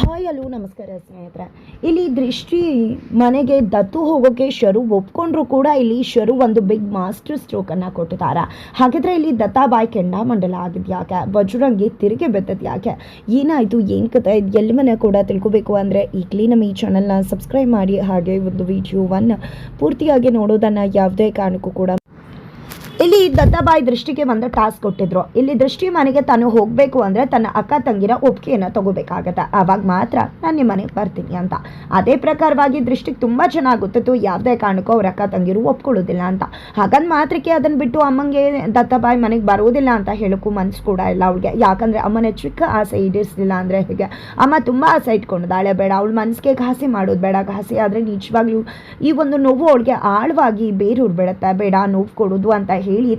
Hi ಅಲ್ಲೂ ನಮಸ್ಕಾರ ಸ್ನೇಹಿತರೆ. ಇಲ್ಲಿ ದೃಷ್ಟಿ ಮನೆಗೆ ದತ್ತು ಹೋಗೋಕೆ ಶರು ಒಪ್ಕೊಂಡ್ರು ಕೂಡ ಇಲ್ಲಿ ಶರು ಒಂದು ಬಿಗ್ ಮಾಸ್ಟರ್ ಸ್ಟ್ರೋಕನ್ನು ಕೊಟ್ಟಿದ್ದಾರೆ. ಹಾಗಿದ್ರೆ ಇಲ್ಲಿ ದತ್ತಾಬಾಯಿ ಕೆಂಡಾಮಂಡಲ ಆಗಿದ್ದು ಯಾಕೆ? ಬಜರಂಗಿ ತಿರುಗಿ ಬೆತ್ತದ ಯಾಕೆ? ಏನಾಯಿತು? ಏನು ಕತೆ ಇದು ಮನೆ ಕೂಡ ತಿಳ್ಕೊಬೇಕು ಅಂದರೆ ಈಗಲೇ ನಮ್ಮ ಈ ಚಾನಲ್ನ ಸಬ್ಸ್ಕ್ರೈಬ್ ಮಾಡಿ, ಹಾಗೆ ಒಂದು ವಿಡಿಯೋವನ್ನು ಪೂರ್ತಿಯಾಗಿ ನೋಡೋದನ್ನು ಯಾವುದೇ ಕಾರಣಕ್ಕೂ ಕೂಡ ಇಲ್ಲಿ ದತ್ತಾಬಾಯಿ ದೃಷ್ಟಿಗೆ ಒಂದು ಟಾಸ್ಕ್ ಕೊಟ್ಟಿದ್ರು. ಇಲ್ಲಿ ದೃಷ್ಟಿ ಮನೆಗೆ ತಾನು ಹೋಗಬೇಕು ಅಂದರೆ ತನ್ನ ಅಕ್ಕ ತಂಗಿರ ಒಪ್ಪಿಗೆಯನ್ನು ತಗೋಬೇಕಾಗತ್ತೆ. ಆವಾಗ ಮಾತ್ರ ನಾನು ನಿಮ್ಮ ಮನೆಗೆ ಬರ್ತೀನಿ ಅಂತ. ಅದೇ ಪ್ರಕಾರವಾಗಿ ದೃಷ್ಟಿಗೆ ತುಂಬ ಚೆನ್ನಾಗಿ ಗೊತ್ತಿತ್ತು, ಯಾವುದೇ ಕಾರಣಕ್ಕೂ ಅವ್ರ ಅಕ್ಕ ತಂಗಿರು ಒಪ್ಕೊಳ್ಳೋದಿಲ್ಲ ಅಂತ. ಹಾಗಂದ್ ಮಾತ್ರಕ್ಕೆ ಅದನ್ನು ಬಿಟ್ಟು ಅಮ್ಮಂಗೆ ದತ್ತಾಬಾಯಿ ಮನೆಗೆ ಬರೋದಿಲ್ಲ ಅಂತ ಹೇಳೋಕ್ಕೂ ಮನ್ಸು ಕೂಡ ಇಲ್ಲ ಅವಳಿಗೆ. ಯಾಕಂದರೆ ಅಮ್ಮನ ಚಿಕ್ಕ ಆಸೆ ಈಡೇರಿಸಲಿಲ್ಲ ಅಂದರೆ ಹೇಗೆ? ಅಮ್ಮ ತುಂಬ ಆಸೆ ಇಟ್ಕೊಂಡಿದ್ದಾಳೆ. ಬೇಡ, ಅವಳು ಮನಸ್ಸಿಗೆ ಘಾಸಿ ಮಾಡೋದು ಬೇಡ. ಘಾಸಿ ಆದರೆ ನಿಜವಾಗ್ಲೂ ಈ ಒಂದು ನೋವು ಅವಳಿಗೆ ಆಳವಾಗಿ ಬೇರೂರು ಬಿಡುತ್ತೆ. ಬೇಡ, ನೋವು ಕೊಡೋದು ಅಂತ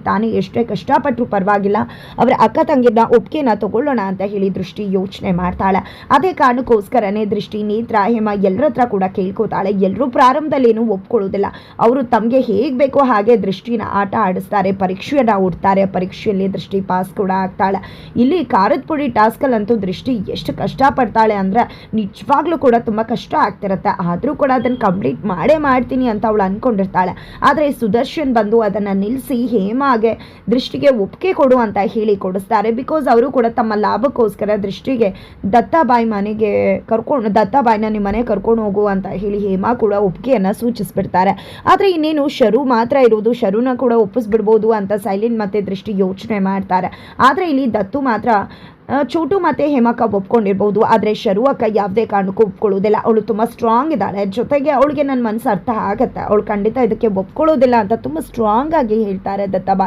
ತಾನೇ ಎಷ್ಟೇ ಕಷ್ಟಪಟ್ಟರು ಪರವಾಗಿಲ್ಲ. ಅವರ ಅಕ್ಕ ತಂಗಿನ ಒಪ್ಪಿಗೆನ ತಗೊಳ್ಳೋಣ ಅಂತ ಹೇಳಿ ದೃಷ್ಟಿ ಯೋಚನೆ ಮಾಡ್ತಾಳೆ. ಅದೇ ಕಾರಣಕ್ಕೋಸ್ಕರನೇ ದೃಷ್ಟಿ ನೇತ್ರ, ಹೇಮ ಎಲ್ಲರ ಹತ್ರ ಕೂಡ ಕೇಳ್ಕೊತಾಳೆ. ಎಲ್ಲರೂ ಪ್ರಾರಂಭದಲ್ಲೇನು ಒಪ್ಕೊಳ್ಳೋದಿಲ್ಲ. ಅವರು ತಮಗೆ ಹೇಗೆ ಬೇಕೋ ಹಾಗೆ ದೃಷ್ಟಿನ ಆಟ ಆಡಿಸ್ತಾರೆ. ಪರೀಕ್ಷೆಯನ್ನು ಓಡ್ತಾರೆ ಪರೀಕ್ಷೆಯಲ್ಲಿ ದೃಷ್ಟಿ ಪಾಸ್ ಕೂಡ ಆಗ್ತಾಳೆ. ಇಲ್ಲಿ ಖಾರದ ಪುಡಿ ಟಾಸ್ಕಲ್ಲಂತೂ ದೃಷ್ಟಿ ಎಷ್ಟು ಕಷ್ಟಪಡ್ತಾಳೆ ಅಂದರೆ ನಿಜವಾಗ್ಲೂ ಕೂಡ ತುಂಬ ಕಷ್ಟ ಆಗ್ತಿರುತ್ತೆ. ಆದರೂ ಕೂಡ ಅದನ್ನು ಕಂಪ್ಲೀಟ್ ಮಾಡೇ ಮಾಡ್ತೀನಿ ಅಂತ ಅವಳು ಅಂದ್ಕೊಂಡಿರ್ತಾಳೆ ಆದರೆ ಸುದರ್ಶನ್ ಬಂದು ಅದನ್ನು ನಿಲ್ಲಿಸಿ ಹೇಮಾಗೆ ದೃಷ್ಟಿಗೆ ಒಪ್ಪಿಗೆ ಕೊಡು ಅಂತ ಹೇಳಿ ಕೊಡಿಸ್ತಾರೆ. ಬಿಕಾಸ್ ಅವರು ಕೂಡ ತಮ್ಮ ಲಾಭಕ್ಕೋಸ್ಕರ ದೃಷ್ಟಿಗೆ ದತ್ತಾಬಾಯಿ ಮನೆಗೆ ಕರ್ಕೊಂಡು ದತ್ತಾಬಾಯಿನ ನಿಮ್ಮ ಮನೆಗೆ ಕರ್ಕೊಂಡು ಹೋಗು ಅಂತ ಹೇಳಿ ಹೇಮಾ ಕೂಡ ಒಪ್ಪಿಗೆಯನ್ನು ಸೂಚಿಸ್ಬಿಡ್ತಾರೆ. ಆದರೆ ಇನ್ನೇನು ಶರು ಮಾತ್ರ ಇರೋದು, ಶರುನ ಕೂಡ ಒಪ್ಪಿಸ್ಬಿಡ್ಬೋದು ಅಂತ ಸೈಲೆಂಟ್ ಮತ್ತು ದೃಷ್ಟಿ ಯೋಚನೆ ಮಾಡ್ತಾರೆ. ಆದರೆ ಇಲ್ಲಿ ದತ್ತು ಮಾತ್ರ ಚೋಟು ಮತ್ತು ಹೇಮಕ್ಕ ಒಪ್ಕೊಂಡಿರ್ಬೋದು. ಆದರೆ ಶರು ಅಕ್ಕ ಯಾವುದೇ ಕಾರಣಕ್ಕೂ ಒಪ್ಕೊಳ್ಳೋದಿಲ್ಲ ಅವಳು ತುಂಬ ಸ್ಟ್ರಾಂಗ್ ಇದ್ದಾಳೆ. ಜೊತೆಗೆ ಅವಳಿಗೆ ನನ್ನ ಮನಸ್ಸು ಅರ್ಥ ಆಗುತ್ತೆ. ಅವಳು ಖಂಡಿತ ಇದಕ್ಕೆ ಒಪ್ಕೊಳ್ಳೋದಿಲ್ಲ ಅಂತ ತುಂಬ ಸ್ಟ್ರಾಂಗ್ ಆಗಿ ಹೇಳ್ತಾರೆ ದತ್ತಬ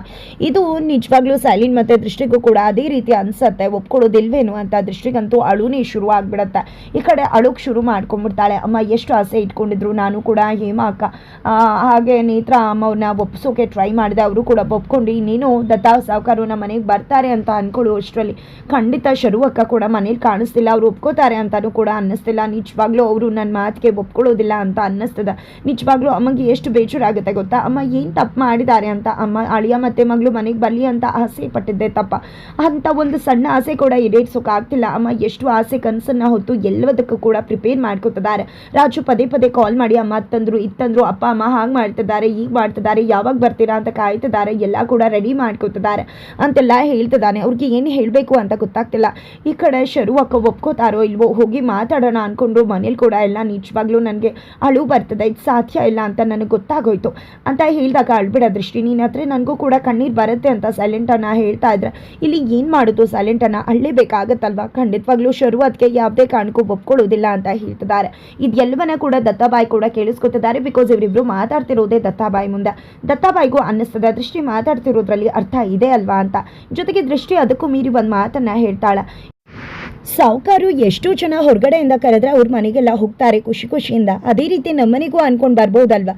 ಇದು ನಿಜವಾಗ್ಲೂ ಸೈಲಿನ್ ಮತ್ತು ದೃಷ್ಟಿಗೂ ಕೂಡ ಅದೇ ರೀತಿ ಅನ್ಸತ್ತೆ. ಒಪ್ಕೊಳ್ಳೋದಿಲ್ವೇನು ಅಂತ ದೃಷ್ಟಿಗಂತೂ ಅಳುನೇ ಶುರು ಆಗ್ಬಿಡತ್ತೆ. ಈ ಕಡೆ ಅಳುಗೆ ಶುರು ಮಾಡ್ಕೊಂಡ್ಬಿಡ್ತಾಳೆ. ಅಮ್ಮ, ಎಷ್ಟು ಆಸೆ ಇಟ್ಕೊಂಡಿದ್ರು? ನಾನು ಕೂಡ ಹೇಮ ಅಕ್ಕ ಹಾಗೆ ನೇತ್ರ ಅಮ್ಮವ್ರನ್ನ ಒಪ್ಸೋಕೆ ಟ್ರೈ ಮಾಡಿದೆ. ಅವರು ಕೂಡ ಒಪ್ಕೊಂಡು, ಇನ್ನೇನು ದತ್ತಾ ಸಾವುಕಾರು ನಮ್ಮ ಮನೆಗೆ ಬರ್ತಾರೆ ಅಂತ ಅನ್ಕೊಳ್ಳೋ ಅಷ್ಟರಲ್ಲಿ ಖಂಡಿತ ಶರು ಅಕ್ಕ ಕೂಡ ಮನೇಲಿ ಕಾಣಿಸ್ತಿಲ್ಲ. ಅವ್ರು ಒಪ್ಕೋತಾರೆ ಅಂತಾನೂ ಕೂಡ ಅನ್ನಿಸ್ತಿಲ್ಲ. ನಿಜವಾಗ್ಲೂ ಅವರು ನನ್ನ ಮಾತಿಗೆ ಒಪ್ಕೊಳ್ಳೋದಿಲ್ಲ ಅಂತ ಅನ್ನಿಸ್ತದ. ನಿಜವಾಗ್ಲೂ ಅಮ್ಮಗೆ ಎಷ್ಟು ಬೇಜಾರಾಗುತ್ತೆ ಗೊತ್ತಾ? ಅಮ್ಮ ಏನು ತಪ್ಪು ಮಾಡಿದ್ದಾರೆ ಅಂತ ಅಮ್ಮ ಅಳಿಯ ಮತ್ತೆ ಮಗಳು ಮನೆಗೆ ಬರಲಿ ಅಂತ ಆಸೆ ಪಟ್ಟಿದ್ದೆ ತಪ್ಪ. ಅಂತ ಒಂದು ಸಣ್ಣ ಆಸೆ ಕೂಡ ಈಡೇರಿಸೋಕ್ಕಾಗ್ತಿಲ್ಲ ಅಮ್ಮ ಎಷ್ಟು ಆಸೆ ಕನಸನ್ನ ಹೊತ್ತು ಎಲ್ಲದಕ್ಕೂ ಕೂಡ ಪ್ರಿಪೇರ್ ಮಾಡ್ಕೊತಿದ್ದಾರೆ. ರಾಜು ಪದೇ ಪದೇ ಕಾಲ್ ಮಾಡಿ ಅಮ್ಮ ತಂದ್ರು, ಇತ್ತಂದ್ರು, ಅಪ್ಪ, ಅಮ್ಮ ಹಾಗೆ ಮಾಡ್ತಿದ್ದಾರೆ ಈಗ ಮಾಡ್ತಿದ್ದಾರೆ, ಯಾವಾಗ ಬರ್ತೀರಾ ಅಂತ ಕಾಯ್ತಿದ್ದಾರೆ. ಎಲ್ಲ ಕೂಡ ರೆಡಿ ಮಾಡ್ಕೊತಿದ್ದಾರೆ ಅಂತೆಲ್ಲ ಹೇಳ್ತಿದ್ದಾನೆ. ಅವ್ರಿಗೆ ಏನು ಹೇಳಬೇಕು ಅಂತ ಗೊತ್ತಾಗ್ತಿಲ್ಲ ಈ ಕಡೆ ಶರು ಅಕ್ಕ ಒಪ್ಕೋತಾರೋ ಇಲ್ವೋ, ಹೋಗಿ ಮಾತಾಡೋಣ ಅಂದ್ಕೊಂಡು ಮನೇಲಿ ಕೂಡ ಎಲ್ಲ ನಿಜವಾಗ್ಲೂ ನನಗೆ ಅಳು ಬರ್ತದೆ, ಇದು ಸಾಧ್ಯ ಇಲ್ಲ ಅಂತ ನನಗೆ ಗೊತ್ತಾಗೋಯ್ತು. ಅಂತ ಹೇಳಿದಾಗ ಅಳ್ಬಿಡ ದೃಷ್ಟಿ, ನೀನು ಹತ್ರ ನನಗೂ ಕೂಡ ಕಣ್ಣೀರು ಬರುತ್ತೆ ಅಂತ ಸೈಲೆಂಟನ್ನು ಹೇಳ್ತಾ ಇದ್ರೆ, ಇಲ್ಲಿ ಏನು ಮಾಡೋದು ಸೈಲೆಂಟನ್ನು ಅಳ್ಳೇಬೇಕಾಗತ್ತಲ್ವಾ ಖಂಡಿತವಾಗ್ಲೂ ಶರು ಅದಕ್ಕೆ ಯಾವುದೇ ಕಾರಣಕ್ಕೂ ಒಪ್ಕೊಳ್ಳೋದಿಲ್ಲ ಅಂತ ಹೇಳ್ತಿದ್ದಾರೆ. ಇದೆಲ್ಲವನ್ನ ಕೂಡ ದತ್ತಾಬಾಯಿ ಕೂಡ ಕೇಳಿಸ್ಕೊತಿದ್ದಾರೆ ಬಿಕಾಸ್ ಇವರಿಬ್ರು ಮಾತಾಡ್ತಿರೋದೇ ದತ್ತಾಬಾಯಿ ಮುಂದೆ. ದತ್ತಾಬಾಯಿಗೂ ಅನ್ನಿಸ್ತದೆ, ದೃಷ್ಟಿ ಮಾತಾಡ್ತಿರೋದ್ರಲ್ಲಿ ಅರ್ಥ ಇದೆ ಅಲ್ವಾ ಅಂತ. ಜೊತೆಗೆ ದೃಷ್ಟಿ ಅದಕ್ಕೂ ಮೀರಿ ಒಂದು ಮಾತನ್ನ ಹೇಳ್ತಾಳೆ. ಸಾವುಕಾರು ಎಷ್ಟೋ ಜನ ಹೊರಗಡೆಯಿಂದ ಕರೆದ್ರೆ ಅವ್ರ ಮನೆಗೆಲ್ಲ ಹೋಗ್ತಾರೆ ಖುಷಿ ಖುಷಿಯಿಂದ. ಅದೇ ರೀತಿ ನಮ್ಮನೆಗೂ ಅನ್ಕೊಂಡು ಬರ್ಬೋದಲ್ವಾ?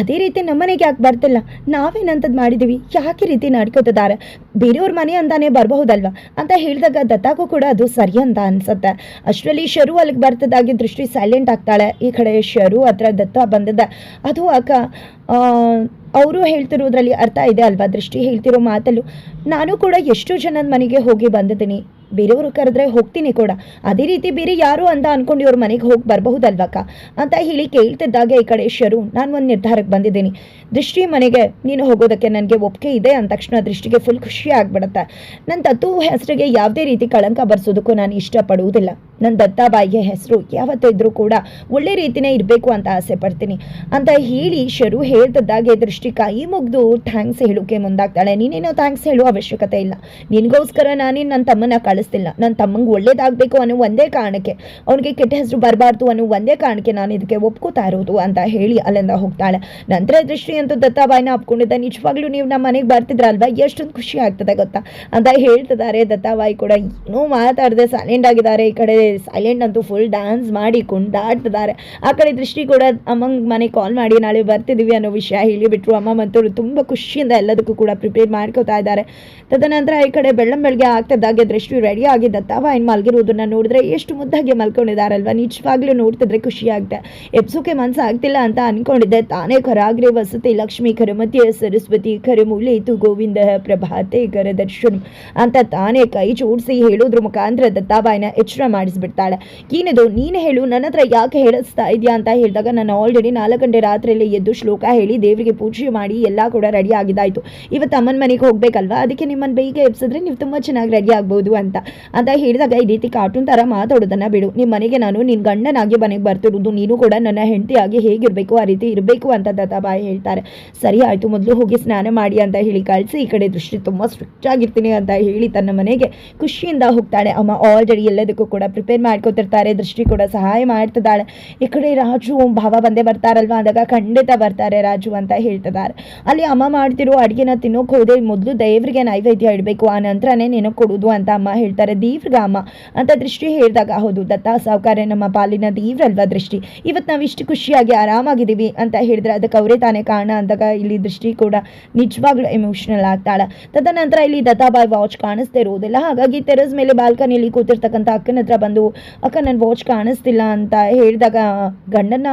ಅದೇ ರೀತಿ ನಮ್ಮನೆಗೆ ಯಾಕೆ ಬರ್ತಿಲ್ಲ? ನಾವೇನಂತದ್ದು ಮಾಡಿದ್ದೀವಿ ಯಾಕೆ ರೀತಿ ನಡ್ಕೋತಿದ್ದಾರೆ ಬೇರೆಯವ್ರ ಮನೆ ಅಂತಾನೆ ಬರಬಹುದಲ್ವಾ? ಅಂತ ಹೇಳಿದಾಗ ದತ್ತಾಗೂ ಕೂಡ ಅದು ಸರಿ ಅಂತ ಅನ್ಸುತ್ತೆ. ಅಷ್ಟರಲ್ಲಿ ಶರು ಅಲ್ಲಿಗೆ ಬರ್ತದಾಗಿ ದೃಷ್ಟಿ ಸೈಲೆಂಟ್ ಆಗ್ತಾಳೆ. ಈ ಕಡೆ ಶರು ಹತ್ರ ದತ್ತ ಬಂದದ. ಅದು ಅಕ್ಕ ಅವರು ಹೇಳ್ತಿರೋದ್ರಲ್ಲಿ ಅರ್ಥ ಇದೆ ಅಲ್ವಾ? ದೃಷ್ಟಿ ಹೇಳ್ತಿರೋ ಮಾತಲ್ಲೂ ನಾನು ಕೂಡ ಎಷ್ಟೋ ಜನದ ಮನೆಗೆ ಹೋಗಿ ಬಂದಿದ್ದೀನಿ. ಬೇರೆಯವರು ಕರೆದ್ರೆ ಹೋಗ್ತೀನಿ ಕೂಡ. ಅದೇ ರೀತಿ ಬೇರೆ ಯಾರು ಅಂತ ಅನ್ಕೊಂಡು ಇವ್ರ ಮನೆಗೆ ಹೋಗಿ ಬರಬಹುದಲ್ವಕ್ಕ ಅಂತ ಹೇಳಿ ಕೇಳ್ತಿದ್ದಾಗ ಈ ಕಡೆ ಶರು. ನಾನು ಒಂದು ನಿರ್ಧಾರಕ್ಕೆ ಬಂದಿದ್ದೀನಿ. ದೃಷ್ಟಿ ಮನೆಗೆ, ನೀನು ಹೋಗೋದಕ್ಕೆ ನನಗೆ ಒಪ್ಪಿಗೆ ಇದೆ ಅಂದ ತಕ್ಷಣ ದೃಷ್ಟಿಗೆ ಫುಲ್ ಖುಷಿ ಆಗ್ಬಿಡುತ್ತೆ. ನನ್ನ ತತ್ತು ಹೆಸರಿಗೆ ಯಾವುದೇ ರೀತಿ ಕಳಂಕ ಬರ್ಸೋದಕ್ಕೂ ನಾನು ಇಷ್ಟಪಡುವುದಿಲ್ಲ. ನನ್ನ ದತ್ತಾಬಾಯಿಗೆ ಹೆಸರು ಯಾವತ್ತೂ ಇದ್ರೂ ಕೂಡ ಒಳ್ಳೆ ರೀತಿನೇ ಇರಬೇಕು ಅಂತ ಆಸೆ ಪಡ್ತೀನಿ. ಅಂತ ಹೇಳಿ ಶರು ಹೇಳ್ತಿದ್ದಾಗೆ ದೃಷ್ಟಿ ಕೈ ಮುಗ್ದು ಥ್ಯಾಂಕ್ಸ್ ಹೇಳೋಕೆ ಮುಂದಾಗ್ತಾಳೆ. ನೀನೇನೋ ಥ್ಯಾಂಕ್ಸ್ ಹೇಳುವ ಅವಶ್ಯಕತೆ ಇಲ್ಲ. ನಿನಗೋಸ್ಕರ ನಾನೇನು ನನ್ನ ತಮ್ಮನ ಕಳಿಸ್ತಿಲ್ಲ ನನ್ನ ತಮ್ಮಂಗೆ ಒಳ್ಳೇದಾಗಬೇಕು ಅನ್ನೋ ಒಂದೇ ಕಾರಣಕ್ಕೆ, ಅವನಿಗೆ ಕೆಟ್ಟ ಹೆಸರು ಬರಬಾರ್ದು ಅನ್ನೋ ಒಂದೇ ಕಾರಣಕ್ಕೆ ನಾನು ಇದಕ್ಕೆ ಒಪ್ಕೋತಾ ಇರೋದು ಅಂತ ಹೇಳಿ ಅಲ್ಲಿಂದ ಹೋಗ್ತಾಳೆ. ನಂತರ ದೃಷ್ಟಿ ಅಂತೂ ದತ್ತಾಬಾಯಿನ ಒಪ್ಕೊಂಡಿದ್ದ ನಿಜವಾಗ್ಲೂ ನೀವು ನಮ್ಮ ಮನೆಗೆ ಬರ್ತಿದ್ರಲ್ವಾ? ಎಷ್ಟೊಂದು ಖುಷಿ ಆಗ್ತದೆ ಗೊತ್ತಾ? ಅಂತ ಹೇಳ್ತಿದ್ದಾರೆ. ದತ್ತಾಬಾಯಿ ಕೂಡ ಇನ್ನೂ ಮಾತಾಡದೆ ಸೈಲೆಂಟ್ ಆಗಿದ್ದಾರೆ. ಈ ಕಡೆ ಸೈಲೆಂಟ್ ಅಂತೂ ಫುಲ್ ಡ್ಯಾನ್ಸ್ ಮಾಡಿ ಕೊಂಡಾಡ್ತಿದ್ದಾರೆ. ಆ ಕಡೆ ದೃಷ್ಟಿ ಕೂಡ ಅಮ್ಮಂಗೆ ಮನೆ ಕಾಲ್ ಮಾಡಿ, ನಾಳೆ ಬರ್ತಿದ್ದೀವಿ ಅನ್ನೋ ವಿಷಯ ಹೇಳಿಬಿಟ್ರು. ಅಮ್ಮ ಮಂತವರು ತುಂಬ ಖುಷಿಯಿಂದ ಎಲ್ಲದಕ್ಕೂ ಕೂಡ ಪ್ರಿಪೇರ್ ಮಾಡ್ಕೋತಾ ಇದ್ದಾರೆ. ತದನಂತರ ಈ ಕಡೆ ಬೆಳ್ಳಂ ಬೆಳಗ್ಗೆ ಆಗ್ತಿದ್ದಾಗೆ ದೃಷ್ಟಿ ರೆಡಿ ಆಗಿ ದತ್ತಾಬಾಯಿನ ಮಲಗಿರೋದನ್ನ ನೋಡಿದ್ರೆ ಎಷ್ಟು ಮುದ್ದಾಗಿ ಮಲ್ಕೊಂಡಿದ್ದಾರಲ್ವ. ನಿಜವಾಗ್ಲೂ ನೋಡ್ತಿದ್ರೆ ಖುಷಿ ಆಗುತ್ತೆ ಎಬ್ಸೋಕೆ ಮನ್ಸು ಆಗ್ತಿಲ್ಲ ಅಂತ ಅನ್ಕೊಂಡಿದ್ದೆ. ತಾನೇ ಕರಾಗ್ರೆ ವಸತಿ, ಲಕ್ಷ್ಮಿ ಕರಮತಿ, ಸರಸ್ವತಿ ಕರಮೂಲೇತು ಗೋವಿಂದ ಪ್ರಭಾತೆ ಕರ ದರ್ಶನ ಅಂತ ತಾನೇ ಕೈ ಜೋಡಿಸಿ ಹೇಳೋದ್ರ ಮುಖಾಂತರ ದತ್ತಾಬಾಯಿನ ಎಚ್ಚರ ಮಾಡಿಸ್ಬಿಡ್ತಾಳೆ. ಏನಿದು ನೀನು ಹೇಳು, ನನ್ನ ಹತ್ರ ಯಾಕೆ ಹೇಳಿಸ್ತಾ ಇದೆಯಾ ಅಂತ ಹೇಳಿದಾಗ ನಾನು ಆಲ್ರೆಡಿ ನಾಲ್ಕು ಗಂಟೆ ರಾತ್ರಿಯಲ್ಲಿ ಎದ್ದು ಶ್ಲೋಕ ಹೇಳಿ ದೇವರಿಗೆ ಪೂಜೆ ಮಾಡಿ ಎಲ್ಲ ಕೂಡ ರೆಡಿ ಆಗಿದ್ದಾಯಿತು. ಇವತ್ತು ಅಮ್ಮನ ಮನೆಗೆ ಹೋಗ್ಬೇಕಲ್ವಾ? ಅದಕ್ಕೆ ನಿಮ್ಮನ್ನು ಬೇಗ ಎಬ್ಸಿದ್ರೆ ನೀವು ತುಂಬ ಚೆನ್ನಾಗಿ ರೆಡಿ ಆಗ್ಬೋದು ಅಂತ. ಅಂತ. ಹೇಳಿದಾಗ ಈ ರೀತಿ ಕಾರ್ಟೂನ್ ಥರ ಮಾತಾಡೋದನ್ನ ಬಿಡು. ನಿಮ್ಮ ಮನೆಗೆ ನಾನು ನಿನ್ನ ಗಂಡನಾಗಿ ಮನೆಗೆ ಬರ್ತಿರೋದು, ನೀನು ಕೂಡ ನನ್ನ ಹೆಂಡತಿಯಾಗಿ ಹೇಗಿರಬೇಕು, ಆ ರೀತಿ ಇರಬೇಕು ಅಂತ ದತ್ತಾಬಾಯಿ ಹೇಳ್ತಾರೆ. ಸರಿ ಆಯ್ತು, ಮೊದಲು ಹೋಗಿ ಸ್ನಾನ ಮಾಡಿ ಅಂತ ಹೇಳಿ ಕಳಿಸಿ, ಈ ಕಡೆ ದೃಷ್ಟಿ ತುಂಬಾ ಸ್ಟ್ರಿಕ್ಟ್ ಆಗಿರ್ತೀನಿ ಅಂತ ಹೇಳಿ ತನ್ನ ಮನೆಗೆ ಖುಷಿಯಿಂದ ಹೋಗ್ತಾಳೆ. ಅಮ್ಮ ಆಲ್ರೆಡಿ ಎಲ್ಲದಕ್ಕೂ ಕೂಡ ಪ್ರಿಪೇರ್ ಮಾಡ್ಕೊತಿರ್ತಾರೆ, ದೃಷ್ಟಿ ಕೂಡ ಸಹಾಯ ಮಾಡ್ತಿದ್ದಾಳೆ. ಈ ಕಡೆ ರಾಜು ಭಾವ ಬಂದೇ ಬರ್ತಾರಲ್ವಾ, ಅಂದಾಗ ಖಂಡಿತ ಬರ್ತಾರೆ ರಾಜು ಅಂತ ಹೇಳ್ತಿದ್ದಾರೆ. ಅಲ್ಲಿ ಅಮ್ಮ ಮಾಡ್ತಿರೋ ಅಡುಗೆನ ತಿನ್ನೋಕೆ ಹೋದೆ, ಮೊದಲು ದೇವರಿಗೆ ನೈವೇದ್ಯ ಇಡಬೇಕು, ಆ ನಂತರನೇ ನಿನಗೆ ಕೊಡೋದು ಅಂತ ಅಮ್ಮ ಹೇಳ್ತಾರೆ ದೀವ್ರಗಾಮ ಅಂತ ದೃಷ್ಟಿ ಹೇಳಿದಾಗ, ಹೌದು, ದತ್ತ ಸಾವುಕಾರ ನಮ್ಮ ಪಾಲಿನ ದೇವ್ರಲ್ವಾ ದೃಷ್ಟಿ. ಇವತ್ತು ನಾವು ಇಷ್ಟು ಖುಷಿಯಾಗಿ ಆರಾಮಾಗಿದ್ದೀವಿ ಅಂತ ಹೇಳಿದ್ರೆ, ಅದಕ್ಕೆ ಅವರೇ ತಾನೇ ಕಾರಣ ಅಂದಾಗ ಇಲ್ಲಿ ದೃಷ್ಟಿ ಕೂಡ ನಿಜವಾಗ್ಲೂ ಎಮೋಷನಲ್ ಆಗ್ತಾಳೆ. ತದನಂತರ ಇಲ್ಲಿ ದತ್ತಾಬಾಯಿ ವಾಚ್ ಕಾಣಿಸ್ತಾ ಇರುವುದಿಲ್ಲ. ಹಾಗಾಗಿ ತೆರಸ್ ಮೇಲೆ ಬಾಲ್ಕನಿಯಲ್ಲಿ ಕೂತಿರ್ತಕ್ಕಂಥ ಅಕ್ಕನ ಹತ್ರ ಬಂದು, ಅಕ್ಕ ನನ್ನ ವಾಚ್ ಕಾಣಿಸ್ತಿಲ್ಲ ಅಂತ ಹೇಳಿದಾಗ, ಗಂಡನ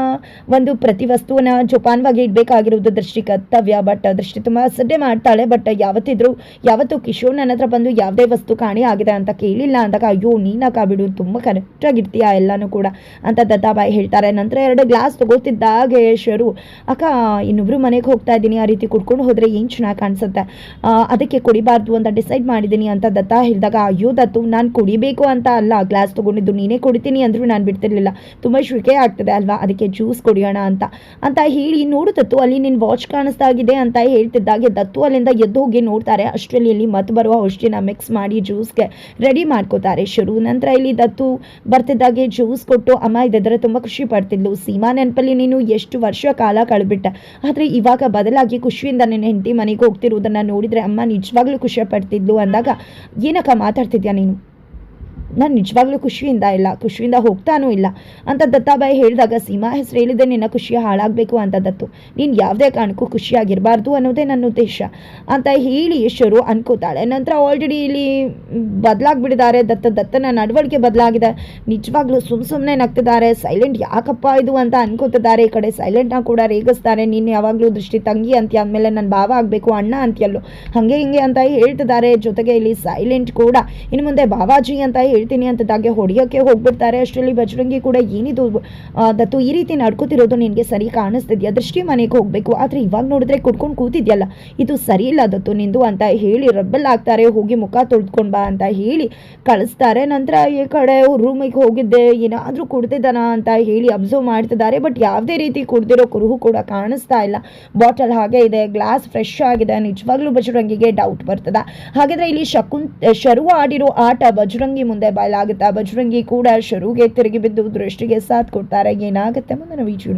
ಒಂದು ಪ್ರತಿ ವಸ್ತುವನ್ನ ಜೋಪಾನವಾಗಿ ಇಡಬೇಕಾಗಿರೋದು ದೃಷ್ಟಿ ಕರ್ತವ್ಯ. ಬಟ್ ದೃಷ್ಟಿ ತುಂಬ ಅಸಡ್ಡೆ ಮಾಡ್ತಾಳೆ. ಬಟ್ ಯಾವತ್ತಿದ್ರು, ಯಾವತ್ತು ಕಿಶೋರ್ ನನ್ನ ಹತ್ರ ಬಂದು ಯಾವುದೇ ವಸ್ತು ಕಾಣಿ ಆಗಿದೆ ಅಂತ ಕೇಳಿಲ್ಲ ಅಂದಾಗ, ಅಯ್ಯೋ ನೀನಕ್ಕ ಬಿಡು, ತುಂಬ ಕರೆಕ್ಟಾಗಿರ್ತೀಯ ಎಲ್ಲನೂ ಕೂಡ ಅಂತ ದತ್ತಾಬಾಯಿ ಹೇಳ್ತಾರೆ. ನಂತರ ಎರಡು ಗ್ಲಾಸ್ ತಗೋತಿದ್ದಾಗ ಶರು ಅಕ್ಕ, ಇನ್ನೊಬ್ರು ಮನೆಗೆ ಹೋಗ್ತಾ ಇದ್ದೀನಿ, ಆ ರೀತಿ ಕುಡ್ಕೊಂಡು ಹೋದರೆ ಏನು ಚೆನ್ನಾಗಿ ಕಾಣಿಸುತ್ತೆ? ಅದಕ್ಕೆ ಕುಡಿಬಾರ್ದು ಅಂತ ಡಿಸೈಡ್ ಮಾಡಿದ್ದೀನಿ ಅಂತ ದತ್ತ ಹೇಳಿದಾಗ, ಅಯ್ಯೋ, ದತ್ತು, ನಾನು ಕುಡಿಬೇಕು ಅಂತ ಅಲ್ಲ. ಗ್ಲಾಸ್ ತೊಗೊಂಡಿದ್ದು ನೀನೇ ಕುಡಿತೀನಿ ಅಂದರೂ ನಾನು ಬಿಡ್ತಿರ್ಲಿಲ್ಲ. ತುಂಬ ಶುಕೆ ಆಗ್ತದೆ ಅಲ್ವಾ? ಅದಕ್ಕೆ ಜ್ಯೂಸ್ ಕುಡಿಯೋಣ ಅಂತ ಅಂತ ಹೇಳಿ, ನೋಡು ದತ್ತು, ಅಲ್ಲಿ ನಿನ್ನ ವಾಚ್ ಕಾಣಿಸ್ತಾ ಇದೆ ಅಂತ ಹೇಳ್ತಿದ್ದಾಗೆ, ದತ್ತು ಅಲ್ಲಿಂದ ಎದ್ದು ಹೋಗಿ ನೋಡ್ತಾರೆ. ಅಷ್ಟರಲ್ಲಿ ಮತ್ ಬರುವ ಔಷಧಿನ ಮಿಕ್ಸ್ ಮಾಡಿ ಜ್ಯೂಸ್ಗೆ ರೆಡಿ ಮಾಡ್ಕೋತಾರೆ. ಶುರು ನಂತರ ಇಲ್ಲಿ ದತ್ತು ಬರ್ತಿದ್ದಾಗೆ ಜ್ಯೂಸ್ ಕೊಟ್ಟು, ಅಮ್ಮ ಇದ್ದರೆ ತುಂಬ ಖುಷಿ ಪಡ್ತಿದ್ಲು. ಸೀಮಾ ನೆನಪಲ್ಲಿ ನೀನು ಎಷ್ಟು ವರ್ಷ ಕಾಲ ಕಳೆಬಿಟ್ಟ. ಆದರೆ ಇವಾಗ ಬದಲಾಗಿ ಖುಷಿಯಿಂದ ನಿನ್ನ ಹೆಂಡತಿ ಮನೆಗೆ ಹೋಗ್ತಿರುವುದನ್ನು ನೋಡಿದರೆ ಅಮ್ಮ ನಿಜವಾಗ್ಲೂ ಖುಷಿ ಪಡ್ತಿದ್ಲು. ಅಂದಾಗ, ಏನಕ್ಕ ಮಾತಾಡ್ತಿದ್ಯಾ ನೀನು? ನಾನು ನಿಜವಾಗ್ಲೂ ಖುಷಿಯಿಂದ ಇಲ್ಲ, ಖುಷಿಯಿಂದ ಹೋಗ್ತಾನೂ ಇಲ್ಲ. ಅಂತ ದತ್ತಾಬಾಯಿ ಹೇಳಿದಾಗ, ಸೀಮಾ, ಹೆಸರು ಹೇಳಿದೆ ನಿನ್ನ ಖುಷಿ ಹಾಳಾಗಬೇಕು ಅಂತ ದತ್ತು. ನೀನು ಯಾವುದೇ ಕಾರಣಕ್ಕೂ ಖುಷಿಯಾಗಿರಬಾರ್ದು ಅನ್ನೋದೇ ನನ್ನ ಉದ್ದೇಶ, ಅಂತ ಹೇಳಿ ಯಶೋರು ಅನ್ಕೋತಾಳೆ. ನಂತರ ಆಲ್ರೆಡಿ ಇಲ್ಲಿ ಬದಲಾಗ್ಬಿಡಿದ್ದಾರೆ ದತ್ತ, ದತ್ತನ ನಡವಳಿಕೆ ಬದಲಾಗಿದೆ. ನಿಜವಾಗ್ಲೂ ಸುಮ್ಮ ಸುಮ್ಮನೆ ನಗ್ತಿದ್ದಾರೆ. ಸೈಲೆಂಟ್ ಯಾಕಪ್ಪ ಇದು? ಅಂತ ಅನ್ಕೋತಿದ್ದಾರೆ. ಈ ಕಡೆ ಸೈಲೆಂಟ್ನ ಕೂಡ ರೇಗಿಸ್ತಾರೆ. ನೀನು ಯಾವಾಗಲೂ ದೃಷ್ಟಿ ತಂಗಿ ಅಂತ ಅಂದಮೇಲೆ ನನ್ನ ಭಾವ ಆಗಬೇಕು, ಅಣ್ಣ ಅಂತ್ಯಲ್ಲೂ. ಹಾಗೆ ಹಿಂಗೆ ಅಂತ ಹೇಳ್ತಿದ್ದಾರೆ. ಜೊತೆಗೆ ಇಲ್ಲಿ ಸೈಲೆಂಟ್ ಕೂಡ. ಇನ್ನು ಮುಂದೆ ಬಾವಾಜಿ ಅಂತ ಹೇಳ್ತೀನಿ ಅಂತದಾಗೆ ಹೊಡೆಯೋಕ್ಕೆ ಹೋಗ್ಬಿಡ್ತಾರೆ. ಅಷ್ಟರಲ್ಲಿ ಬಜರಂಗಿ ಕೂಡ ಏನಿದು? ದತ್ತು ಈ ರೀತಿ ನಡ್ಕೋತಿರೋದು ನಿನಗೆ ಸರಿ ಕಾಣಿಸ್ತಿದ್ಯಾ? ದೃಷ್ಟಿ ಮನೆಗೆ ಹೋಗಬೇಕು. ಆದರೆ ಇವಾಗ ನೋಡಿದ್ರೆ ಕುಡ್ಕೊಂಡು ಕೂತಿದ್ಯಲ್ಲ. ಇದು ಸರಿ ಇಲ್ಲ ದತ್ತು ನಿಂದು ಅಂತ ಹೇಳಿ ರಬ್ಬಲ್ ಆಗ್ತಾರೆ ಹೋಗಿ ಮುಖ ತೊಳ್ಕೊಂಡು ಬಾ ಅಂತ ಹೇಳಿ ಕಳಿಸ್ತಾರೆ. ನಂತರ ಈ ಕಡೆ ರೂಮಿಗೆ ಹೋಗಿದ್ದೆ. ಏನಾದರೂ ಕುಡ್ತಿದ್ದಾನ ಅಂತ ಹೇಳಿ ಅಬ್ಸರ್ವ್ ಮಾಡ್ತಿದ್ದಾರೆ. ಬಟ್ ಯಾವುದೇ ರೀತಿ ಕುಡ್ದಿರೋ ಕುರುಹು ಕೂಡ ಕಾಣಿಸ್ತಾ ಇಲ್ಲ. ಬಾಟಲ್ ಹಾಗೆ ಇದೆ. ಗ್ಲಾಸ್ ಫ್ರೆಶ್ ಆಗಿದೆ. ನಿಜವಾಗ್ಲೂ ಬಜರಂಗಿಗೆ ಡೌಟ್ ಬರ್ತದ. ಹಾಗಾದ್ರೆ ಇಲ್ಲಿ ಶಕುನ್ ಶರು ಆಡಿರೋ ಆಟ ಬಜರಂಗಿ ಮುಂದೆ ಬಯಲಾಗುತ್ತಾ. ಬಜರಂಗಿ ಕೂಡ ಶರುಗೆ ತಿರುಗಿ ಬಿದ್ದು ದೃಷ್ಟಿಗೆ ಸಾಥ್ ಕೊಡ್ತಾರೆ. ಏನಾಗುತ್ತೆ? ಮುಂದಿನ ವೀಡಿಯೋ